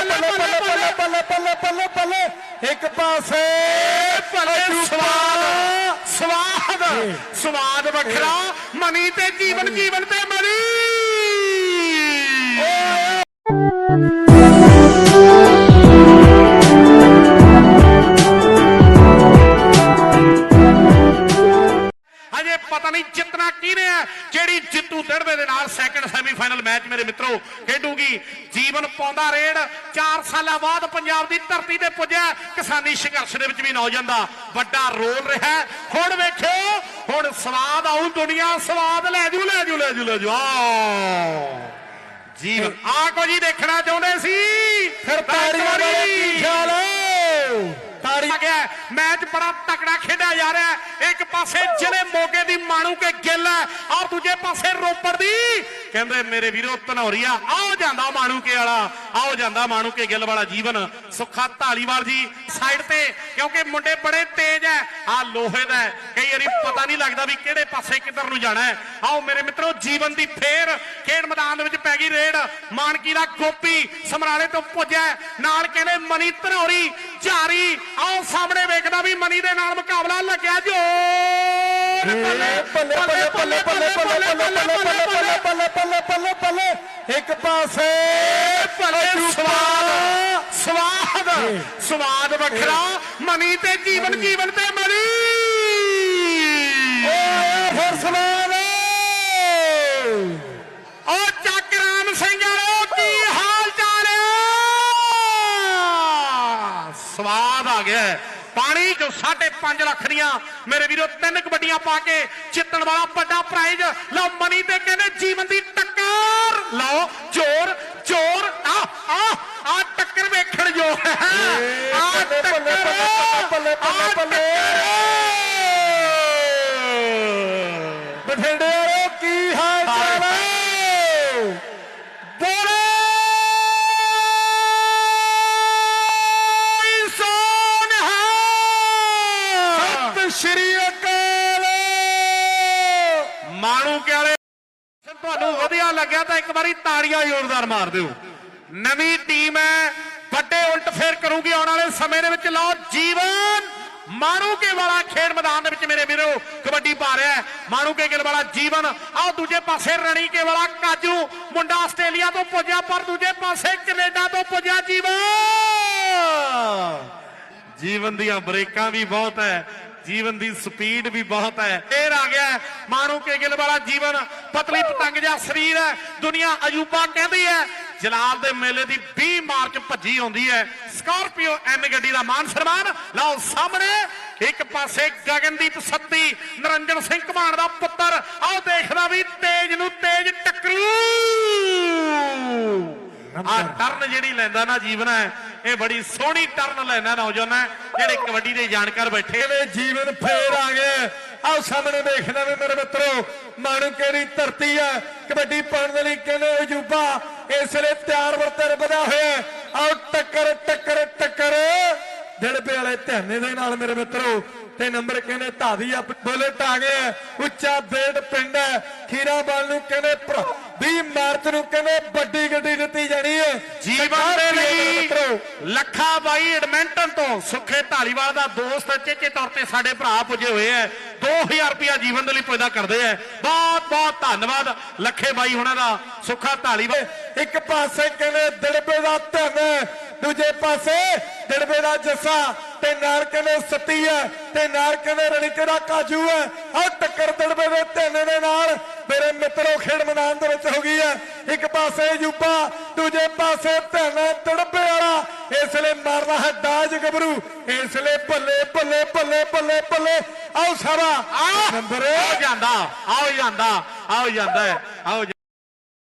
ਬੱਲੇ ਬੱਲੇ ਬੱਲੇ ਬੱਲੇ ਬੱਲੇ ਬੱਲੇ ਇੱਕ ਪਾਸੇ ਭਲੇ ਸਵਾਦ ਸਵਾਦ ਸਵਾਦ ਵੱਖਰਾ ਮਨੀ ਤੇ ਜੀਵਨ ਜੀਵਨ ਤੇ ਮਨੀ ਹਜੇ ਕਿਹਨੇ ਹੈ ਜਿਹੜੀ ਜਿੱਤੂ ਦੜਵੇ ਦੇ ਨਾਲ ਸੈਕੰਡ ਸੈਮੀਫਾਈਨਲ ਮੈਚ ਮੇਰੇ ਮਿੱਤਰੋ ਖੇਡੂਗੀ। ਜੀਵਨ ਪਾਉਂਦਾ ਰੇਡ। 4 ਸਾਲਾਂ ਬਾਅਦ ਪੰਜਾਬ ਦੀ ਧਰਤੀ ਤੇ ਪੁੱਜਿਆ। ਕਿਸਾਨੀ ਸੰਘਰਸ਼ ਦੇ ਵਿੱਚ ਵੀ ਨੌਜਵਾਨ ਦਾ ਵੱਡਾ ਰੋਲ ਰਿਹਾ। ਹੁਣ ਵੇਖਿਓ ਹੁਣ ਸਵਾਦ ਆਉ ਦੁਨੀਆ ਸਵਾਦ ਲੈ ਜੂ ਲੈ ਜੂ ਲੈ ਜੂ ਲੈ ਜੂ। ਜੀਵਨ ਆ ਕੁਝ ਹੀ ਦੇਖਣਾ ਚਾਹੁੰਦੇ ਸੀ? ਫਿਰ ਤਾੜੀਆਂ ਕੀ ਖਿਆਲ ਤਾੜੀ ਆ ਗਿਆ ਮੈਚ ਬੜਾ ਤਕੜਾ ਖੇਡਿਆ ਜਾ ਰਿਹਾ ਇੱਕ ਪਾਸੇ ਜ਼ਿਲ੍ਹੇ ਮੋਗੇ ਦੀ ਮਾਣੂ ਕੇ ਗਿੱਲ ਹੈ ਔਰ ਦੂਜੇ ਪਾਸੇ ਰੋਪੜ ਦੀ। ਕਹਿੰਦੇ ਮੇਰੇ ਵੀਰੋ, ਧਨੌਰੀਆ ਆਓ ਜਾਂਦਾ ਮਾਣੂ ਕੇ ਵਾਲਾ ਆਓ ਜਾਂਦਾ ਮਾਣੂ ਕੇ ਗਿੱਲ ਵਾਲਾ ਜੀਵਨ। ਸੁੱਖਾ ਢਾਲੀਵਾਲ ਜੀ ਸਾਈਡ ਤੇ, ਕਿਉਂਕਿ ਮੁੰਡੇ ਬੜੇ ਤੇਜ਼ ਹੈ। ਆ ਲੋਹੇ ਦਾ ਕਈ ਵਾਰੀ ਪਤਾ ਨਹੀਂ ਲੱਗਦਾ ਵੀ ਕਿਹੜੇ ਪਾਸੇ ਕਿੱਧਰ ਨੂੰ ਜਾਣਾ ਹੈ। ਆਓ ਮੇਰੇ ਮਿੱਤਰੋ, ਜੀਵਨ ਦੀ ਫੇਰ ਖੇਡ ਮੈਦਾਨ ਦੇ ਵਿੱਚ ਪੈ ਗਈ ਰੇਡ। ਮਾਨਕੀ ਦਾ ਗੋਪੀ ਸਮਰਾਲੇ ਤੋਂ ਪੁੱਜਿਆ ਨਾਲ ਕਹਿੰਦੇ ਮਨੀ ਧਨੌਰੀ ਝਾਰੀ ਆਓ ਸਾਹਮਣੇ ਵੇਖਦਾ ਵੀ ਮਨੀ ਦੇ ਨਾਲ ਮੁਕਾਬਲਾ ਲੱਗਿਆ ਜੋਰ ਬੱਲੇ ਬੱਲੇ ਬੱਲੇ ਬੱਲੇ ਬੱਲੇ ਬੱਲੇ ਬੱਲੇ ਬੱਲੇ ਬੱਲੇ ਬੱਲੇ ਬੱਲੇ ਬੱਲੇ ਬੱਲੇ ਇੱਕ ਪਾਸੇ ਭਲੇ ਸਵਾਦ ਸਵਾਦ ਸਵਾਦ ਵੱਖਰਾ ਮਨੀ ਤੇ ਜੀਵਨ ਜੀਵਨ ਤੇ ਮਨੀ ਓਏ ਫਿਰ ਸਵਾਦ ਆ ਗਿਆ। ਪਾਣੀ ਜੋ 5.5 ਲੱਖ ਦੀਆਂ ਮੇਰੇ ਵੀਰੋ ਤਿੰਨ ਕਬੱਡੀਆਂ ਪਾ ਕੇ ਜਿੱਤਣ ਵਾਲਾ ਵੱਡਾ ਪ੍ਰਾਈਜ਼ ਲਓ ਮਨੀ ਤੇ ਕਹਿੰਦੇ ਜੀਵਨ ਦੀ ਟੱਕਰ। ਲਓ ਜ਼ੋਰ ਜ਼ੋਰ ਆ ਆ ਆ ਟੱਕਰ ਵੇਖਣ ਜੋ ਹੈ। ਆ ਬੱਲੇ, ਬੱਲੇ, ਬੱਲੇ, ਬੱਲੇ, ਬੱਲੇ, ਆਹ ਮਾਣੂ ਤੁਹਾਨੂੰ ਵਧੀਆ ਲੱਗਿਆ ਤਾਂ ਇੱਕ ਵਾਰੀ ਤਾੜੀਆਂ ਜ਼ੋਰਦਾਰ ਮਾਰ ਦਿਓ। ਨਵੀਂ ਟੀਮ ਹੈ, ਵੱਡੇ ਉਲਟ ਫੇਰ ਕਰੂਗੀ ਆਉਣ ਵਾਲੇ ਸਮੇਂ ਦੇ ਵਿੱਚ। ਲਓ, ਜੀਵਨ ਮਾਣੂ ਵਾਲਾ ਖੇਡ ਮੈਦਾਨ ਦੇ ਵਿੱਚ ਮੇਰੇ ਵੀਰੋ, ਕਬੱਡੀ ਪਾ ਰਿਹਾ ਹੈ। ਮਾਣੂ ਗਿੱਲ ਵਾਲਾ ਜੀਵਨ। ਆਹ ਦੂਜੇ ਪਾਸੇ ਰਣੀ ਕੇ ਵਾਲਾ ਕਾਜੂ। ਮੁੰਡਾ ਆਸਟ੍ਰੇਲੀਆ ਤੋਂ ਪੁੱਜਿਆ, ਪਰ ਦੂਜੇ ਪਾਸੇ ਕੈਨੇਡਾ ਤੋਂ ਪੁੱਜਿਆ ਜੀਵਨ। ਜੀਵਨ ਦੀਆਂ ਬ੍ਰੇਕਾਂ ਵੀ ਬਹੁਤ ਹੈ। ਜੀਵਨ ਦੀ ਸਪੀਡ ਵੀ ਬਹੁਤ ਹੈ। ਫੇਰ ਆ ਗਿਆ ਹੈ ਮਾਣੂ ਕੇ ਗਿੱਲ ਵਾਲਾ ਜੀਵਨ। ਪਤਲੀ ਪਤੰਗ ਜਿਹਾ ਸਰੀਰ ਹੈ। ਦੁਨੀਆ ਅਜੂਬਾ ਕਹਿੰਦੀ ਹੈ ਜਲਾਲ ਦੇ ਮੇਲੇ ਦੀ 20 ਮਾਰਚ ਭੱਜੀ ਆਉਂਦੀ ਹੈ। ਸਕਾਰਪੀਓ ਐਨ ਗੱਡੀ ਦਾ ਮਾਨ ਸਨਮਾਨ। ਲਓ ਸਾਹਮਣੇ ਇੱਕ ਪਾਸੇ ਗਗਨਦੀਪ ਸੱਤੀ ਨਰਿੰਜਨ ਸਿੰਘ ਘਮਾਣ ਦਾ ਪੁੱਤਰ। ਆਓ ਦੇਖਦਾ ਵੀ ਤੇਜ ਨੂੰ ਤੇਜ ਟੱਕਰੂ। ਆ ਟਰਨ ਜਿਹੜੀ ਲੈਂਦਾ ਨਾ ਜੀਵਨ ਹੈ ਇਹ ਬੜੀ ਸੋਹਣੀ ਟਰਨ ਲੈਂਦਾ ਨੌਜਵਾਨ ਜਿਹੜੇ ਕਬੱਡੀ ਦੇ ਜਾਣਕਾਰ ਬੈਠੇ ਕਹਿੰਦੇ ਜੀਵਨ ਫੇਰ ਆ ਗਏ ਆਓ ਸਾਹਮਣੇ ਦੇਖਣਾ ਵੀ ਮੇਰੇ ਮਿੱਤਰੋ ਮਾਣੂਕੇ ਦੀ ਧਰਤੀ ਹੈ ਕਬੱਡੀ ਪਾਉਣ ਦੇ ਲਈ ਕਹਿੰਦੇ ਅਜੂਬਾ ਇਸ ਵੇਲੇ ਤਿਆਰ ਵਰਤਰ ਵਧਾ ਹੋਇਆ ਹੈ। ਆਓ ਟੱਕਰ ਟੱਕਰ ਟੱਕਰ। ਦਿਲਪੇ ਵਾਲੇ ਧਿਆਨੇ ਦੇ ਨਾਲ ਮੇਰੇ ਮਿੱਤਰੋ ਤੇ ਨੰਬਰ ਕਹਿੰਦੇ ਧਾਦੀ ਆ ਗਏ ਹੈ। ਉੱਚਾ ਬੇਟ ਪਿੰਡ ਹੈ। ਖੀਰਾਬਾਲ ਨੂੰ ਕਹਿੰਦੇ 20 ਮਾਰਚ ਨੂੰ ਕਹਿੰਦੇ ਵੱਡੀ ਗੱਡੀ ਦਿੱਤੀ ਜਾਣੀ ਹੈ। ਜੀਵਨ ਦੇ ਲਈ ਲੱਖਾ ਬਾਈ ਐਡਮਿੰਟਨ ਤੋਂ ਸੁੱਖੇ ਢਾਲੀਵਾਲ ਦਾ ਦੋਸਤ ਚੇਚੇ ਤੌਰ ਤੇ ਸਾਡੇ ਭਰਾ ਪੁੱਜੇ ਹੋਏ ਐ 2000 ਰੁਪਇਆ ਜੀਵਨ ਦੇ ਲਈ ਪੈਦਾ ਕਰਦੇ ਐ ਬਹੁਤ ਬਹੁਤ ਧੰਨਵਾਦ ਲੱਖੇ ਬਾਈ ਹੁਣਾਂ ਦਾ, ਸੁਖਾ ਢਾਲੀਵਾਲ। ਇੱਕ ਪਾਸੇ ਕਹਿੰਦੇ ਦੜਬੇ ਦਾ ਧਨ ਦੂਜੇ ਪਾਸੇ ਦੜਬੇ ਦਾ ਜੱਸਾ। ਤੇ ਨਾਲ ਕਹਿੰਦੇ ਸਤੀ ਹੈ, ਤੇ ਨਾਲ ਕਹਿੰਦੇ ਰਣੀਕੇ ਦਾ ਕਾਜੂ ਹੈ। ਆ ਟੱਕਰ ਦੜਬੇ ਦੇ ਧਨ ਦੇ ਨਾਲ ਮੇਰੇ ਮਿੱਤਰੋ, ਖੇਡ ਮੈਦਾਨ ਦੇ ਵਿੱਚ ਹੋ ਗਈ ਹੈ। ਇੱਕ ਪਾਸੇ ਯੂਪਾ, ਦੂਜੇ ਪਾਸੇ ਧਨ ਦੜਬੇ ਵਾਲਾ। ਇਸ ਲਈ ਮਾਰਦਾ ਹੈ ਦਾਜ ਗੱਭਰੂ ਇਸ ਲਈ ਬੱਲੇ ਬੱਲੇ ਬੱਲੇ ਬੱਲੇ ਬੱਲੇ ਆਓ ਸਾਰਾ। ਨੰਬਰ ਆਓ ਜਾਂਦਾ ਆਓ ਜਾਂਦਾ ਆਓ ਜਾਂਦਾ ਆਓ